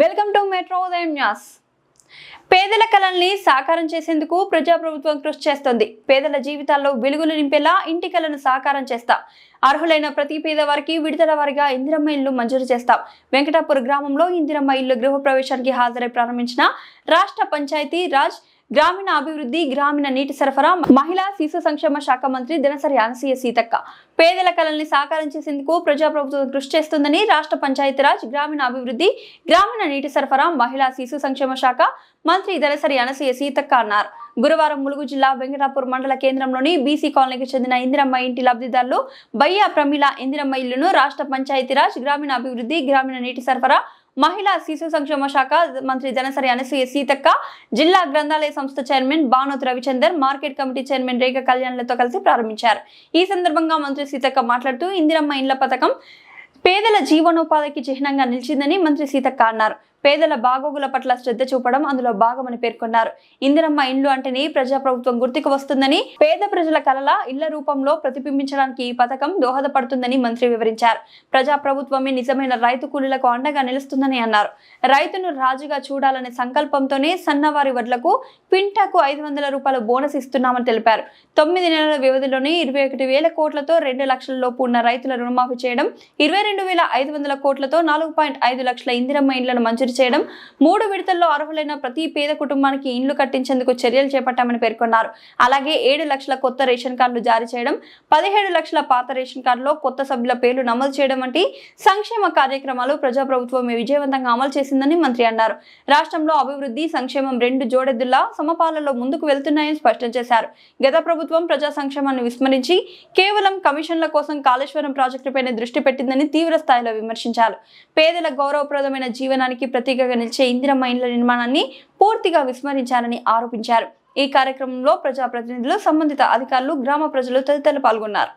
Welcome to metro ఉదయం news. పేదల కళల్ని సాకారం చేసేందుకు ప్రజాప్రభుత్వం కృషి చేస్తోంది. పేదల జీవితాల్లో వెలుగులు నింపేలా ఇంటి కళను సాకారం చేస్తా. అర్హులైన ప్రతి పేదవారికి విడుదల వారిగా ఇందిరమ్మ ఇల్లు మంజూరు చేస్తాం. వెంకటాపూర్ గ్రామంలో ఇందిరమ్మ ఇల్లు గృహప్రవేశానికి హాజరై ప్రారంభించిన రాష్ట్ర పంచాయతీ రాజ్ గ్రామీణ అభివృద్ధి గ్రామీణ నీటి సరఫరా మహిళా శిశు సంక్షేమ శాఖ మంత్రి దినసరి అనసీయ సీతక్క. పేదల కళల్ని సాకారం చేసేందుకు ప్రజాప్రభుత్వం కృషి చేస్తుందని రాష్ట్ర పంచాయతీరాజ్ గ్రామీణ అభివృద్ధి గ్రామీణ నీటి సరఫరా మహిళా శిశు సంక్షేమ శాఖ మంత్రి దినసరి అనసీయ సీతక్క అన్నారు. గురువారం ములుగు జిల్లా వెంకటాపూర్ మండల కేంద్రంలోని బీసీ కాలనీకి చెందిన ఇందిరమ్మ ఇంటి లబ్ధిదారులు బయ్యా ప్రమీల ఇందిరమ్మ ఇల్లును రాష్ట్ర పంచాయతీరాజ్ గ్రామీణ అభివృద్ధి గ్రామీణ నీటి సరఫరా మహిళా శిశు సంక్షేమ శాఖ మంత్రి జనసరి అనసూయ సీతక్క జిల్లా గ్రంథాలయ సంస్థ chairman Bhanuth Ravichander market committee chairman Rekha కళ్యాణ్లతో కలిసి ప్రారంభించారు. ఈ సందర్భంగా మంత్రి సీతక్క మాట్లాడుతూ ఇందిరమ్మ ఇండ్ల పథకం పేదల జీవనోపాధికి చిహ్నంగా నిలిచిందని మంత్రి సీతక్క అన్నారు. పేదల బాగోగుల పట్ల శ్రద్ధ చూపడం అందులో భాగమని పేర్కొన్నారు. ఇందిరమ్మ ఇండ్లు అంటేనే ప్రజాప్రభుత్వం గుర్తుకు వస్తుందని పేద ప్రజల కలల ఇళ్ళ రూపంలో ప్రతిబింబించడానికి ఈ పథకం దోహదపడుతుందని మంత్రి వివరించారు. ప్రజాప్రభుత్వమే నిజమైన రైతు కూలీలకు అండగా నిలుస్తుందని అన్నారు. రైతును రాజుగా చూడాలనే సంకల్పంతోనే సన్నవారి వడ్లకు క్వింటాకు ఐదు వందల రూపాయల బోనస్ ఇస్తున్నామని తెలిపారు. తొమ్మిది నెలల వ్యవధిలోనే ఇరవై ఒకటి వేల కోట్లతో రెండు లక్షల లోపు ఉన్న రైతుల రుణమాఫీ చేయడం ఇరవై రెండు వేల ఐదు వందల కోట్లతో నాలుగు పాయింట్ ఐదు లక్షల ఇందిరమ్మ ఇండ్లను మంజూరు చేయడం మూడు విడతల్లో అర్హులైన ప్రతి పేద కుటుంబానికి ఇండ్లు కట్టించేందుకు చర్యలు చేపట్టామని పేర్కొన్నారు. అలాగే ఏడు లక్షల కొత్త రేషన్ కార్డులు జారీ చేయడం పదిహేడు లక్షల పాత రేషన్ కార్డులో కొత్త సభ్యుల పేర్లు నమోదు చేయడం వంటి సంక్షేమ కార్యక్రమాలు ప్రజాప్రభుత్వం విజయవంతంగా అమలు చేసిందని మంత్రి అన్నారు. రాష్ట్రంలో అభివృద్ధి సంక్షేమం రెండు జోడెద్దులా సమపాలలో ముందుకు వెళ్తున్నాయని స్పష్టం చేశారు. గత ప్రభుత్వం ప్రజా సంక్షేమాన్ని విస్మరించి కేవలం కమిషన్ల కోసం కాళేశ్వరం ప్రాజెక్టుపైనే దృష్టి పెట్టిందని తీవ్ర స్థాయిలో విమర్శించారు. పేదల గౌరవప్రదమైన జీవనానికి ప్రతీకగా నిలిచే ఇందిరమ్మ ఇండ్ల నిర్మాణాన్ని పూర్తిగా విస్మరించారని ఆరోపించారు. ఈ కార్యక్రమంలో ప్రజాప్రతినిధులు సంబంధిత అధికారులు గ్రామ ప్రజలు తదితరులు పాల్గొన్నారు.